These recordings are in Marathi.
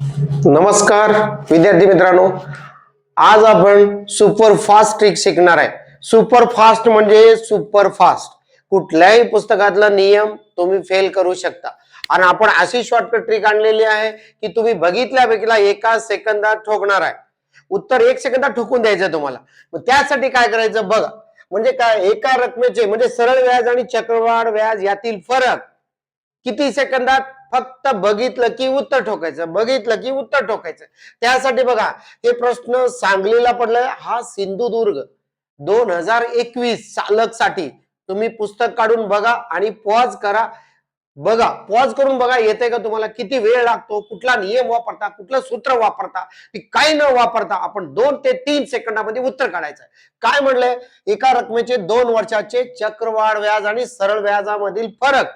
नमस्कार विद्यार्थी मित्रांनो. आज आपण सुपर फास्ट ट्रिक शिकणार आहे. सुपर फास्ट म्हणजे सुपर फास्ट कुठल्याही पुस्तकातला नियम तुम्ही फेल करू शकता. आणि आपण अशी शॉर्टकट ट्रिक आणलेली आहे की तुम्ही बघितल्यापैकीला एका सेकंदात ठोकणार आहे. उत्तर एक सेकंदात ठोकून द्यायचं तुम्हाला. मग त्यासाठी काय करायचं बघा. म्हणजे काय एका रकमेचे म्हणजे सरळ व्याज आणि चक्रवाढ व्याज यातील फरक किती सेकंदात? फक्त बघितलं की उत्तर ठोकायचं बघितलं की उत्तर ठोकायचं. त्यासाठी बघा हे प्रश्न सांगलीला पडलाय. हा सिंधुदुर्ग दोन हजार एकवीस चालकसाठी तुम्ही पुस्तक काढून बघा आणि पॉज करा. बघा पॉज करून बघा येते का तुम्हाला? किती वेळ लागतो? कुठला नियम वापरता? कुठलं सूत्र वापरता? काय न वापरता आपण दोन ते तीन सेकंदामध्ये उत्तर काढायचं काय म्हणलंय? एका रकमेचे दोन वर्षाचे चक्रवाढ व्याज आणि सरळ व्याजामधील फरक.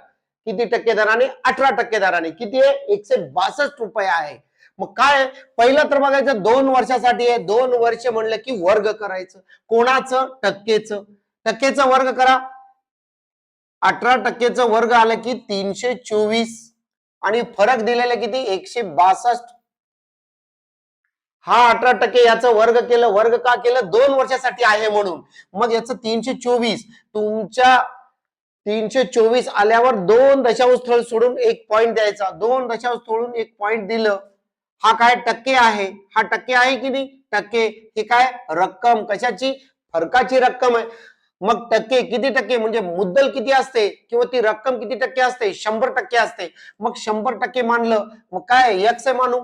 किती टक्के दराने अठरा टक्के दराने किती आहे? एकशे बासष्ट रुपये आहे. मग काय? पहिलं तर बघायचं दोन वर्षासाठी आहे. दोन वर्ष म्हणलं की वर्ग करायचं. कोणाचं? टक्केचं. टक्केच वर्ग करा. अठरा टक्केचं वर्ग आलं की तीनशे चोवीस. आणि फरक दिलेला किती? एकशे बासष्ट. हा अठरा टक्के याचं वर्ग केलं. वर्ग का केलं? दोन वर्षासाठी आहे म्हणून. मग याचं तीनशे चोवीस. तुमच्या तीनशे चोवीस आल्यावर दोन दशांश स्थळ सोडून एक पॉइंट द्यायचा. दोन दशांश सोडून एक पॉइंट दिलं हा काय टक्के आहे? हा टक्के आहे की नाही? टक्के. हे काय रक्कम? कशाची? फरकाची रक्कम आहे. मग टक्के किती टक्के? म्हणजे मुद्दल किती असते? किंवा ती रक्कम किती टक्के असते? शंभर टक्के असते. मग शंभर टक्के मानलं मग काय? यक्स आहे मानू.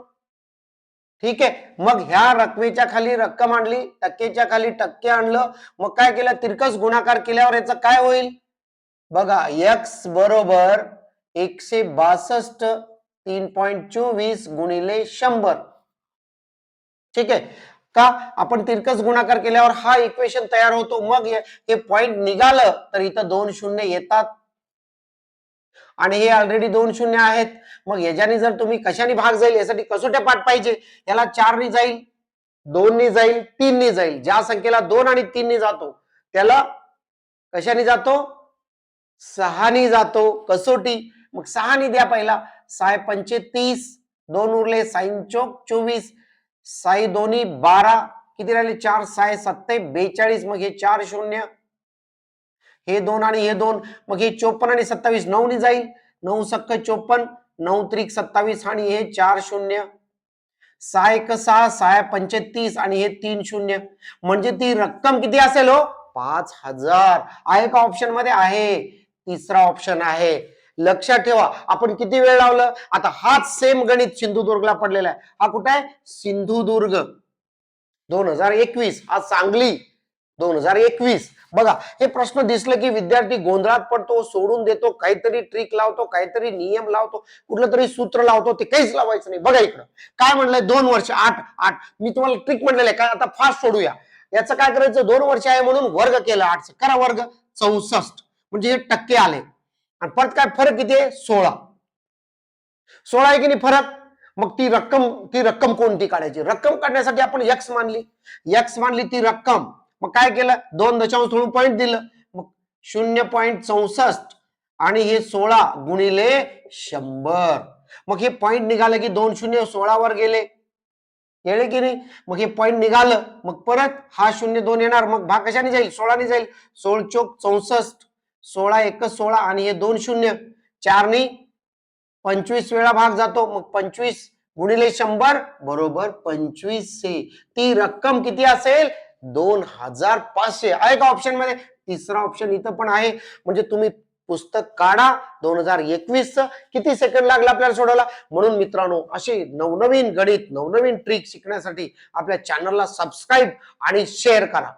ठीक आहे. मग ह्या रकमेच्या खाली रक्कम आणली टक्केच्या खाली टक्के आणलं मग काय केलं? तिरकस गुणाकार केल्यावर याचं काय होईल? बघा एक्स बरोबर एकशे बासष्ट तीन पॉइंट चोवीस गुणिले शंभर. ठीक आहे? का? आपण तिरकस गुणाकार केल्यावर हा इक्वेशन तयार होतो. मग हे- हे पॉइंट निघालं तर इथं दोन शून्य येतात. आणि हे ऑलरेडी दोन शून्य आहेत. मग याच्याने जर तुम्ही कशाने भाग जाईल यासाठी कसोट्या पाठ पाहिजे? याला चारनी जाईल दोननी जाईल तीननी जाईल. ज्या संख्येला दोन आणि तीननी जातो त्याला कशाने जातो? सहानी जातो कसोटी. मग सहानी द्या पहिला. साय पंचे तीस दोन उरले साईन चोक चोवीस साई दोन्ही बारा किती राहिले? चार साय सत्ते बेचाळीस मग हे चार शून्य. हे दोन आणि हे दोन मग हे चोपन्न आणि सत्तावीस नऊ नि जाईल. नऊ सक्क चोपन्न नऊ त्रिक सत्तावीस आणि हे चार शून्य. सहा एक सहा सहा पंचतीस आणि हे तीन शून्य. म्हणजे ती रक्कम किती असेल हो? पाच हजार. आहे का ऑप्शनमध्ये? आहे. तिसरा ऑप्शन आहे. लक्षात ठेवा आपण किती वेळ लावलं? आता हाच सेम गणित सिंधुदुर्गला पडलेला आहे. हा कुठे आहे? सिंधुदुर्ग. दोन हजार एकवीस हा सांगली. दोन हजार एकवीस. बघा हे प्रश्न दिसलं की विद्यार्थी गोंधळात पडतो सोडून देतो काहीतरी ट्रिक लावतो काहीतरी नियम लावतो कुठलं तरी सूत्र लावतो ते काहीच लावायचं नाही. बघा इकडं. काय म्हणलंय? दोन वर्ष आठ आठ. मी तुम्हाला ट्रिक म्हणलेलं आहे आता फास्ट सोडूया. याचं काय करायचं? दोन वर्ष आहे म्हणून वर्ग केला आठ करा वर्ग. चौसष्ट. म्हणजे हे टक्के आले. आणि परत काय फरक किती आहे? सोळा. सोळा आहे की नाही फरक? मग ती रक्कम ती रक्कम कोणती काढायची? रक्कम काढण्यासाठी आपण यक्स मानली. यक्स मानली ती रक्कम. मग काय केलं? दोन दशांश सोडून पॉईंट दिलं. मग शून्य पॉईंट चौसष्ट. आणि हे सोळा गुणिले शंभर. मग हे पॉईंट निघालं की दोन शून्य सोळावर गेले. गेले की नाही? मग हे पॉईंट निघालं. मग परत हा शून्य दोन येणार. मग भाग कशाने जाईल? सोळाने जाईल. सोळ चौक चौसष्ट. सोळा एक सोळा आणि हे दोन शून्य. चारनी पंचवीस वेळा भाग जातो. मग पंचवीस गुणिले शंभर बरोबर पंचवीसशे. ती रक्कम किती असेल? दोन हजार पाचशे. आहे का ऑप्शनमध्ये? तिसरा ऑप्शन इथं पण आहे. म्हणजे तुम्ही पुस्तक काढा. दोन हजार एकवीस किती सेकंड लागला आपल्याला सोडवला म्हणून मित्रांनो असे नवनवीन गणित नवनवीन ट्रिक शिकण्यासाठी आपल्या चॅनलला सबस्क्राईब आणि शेअर करा.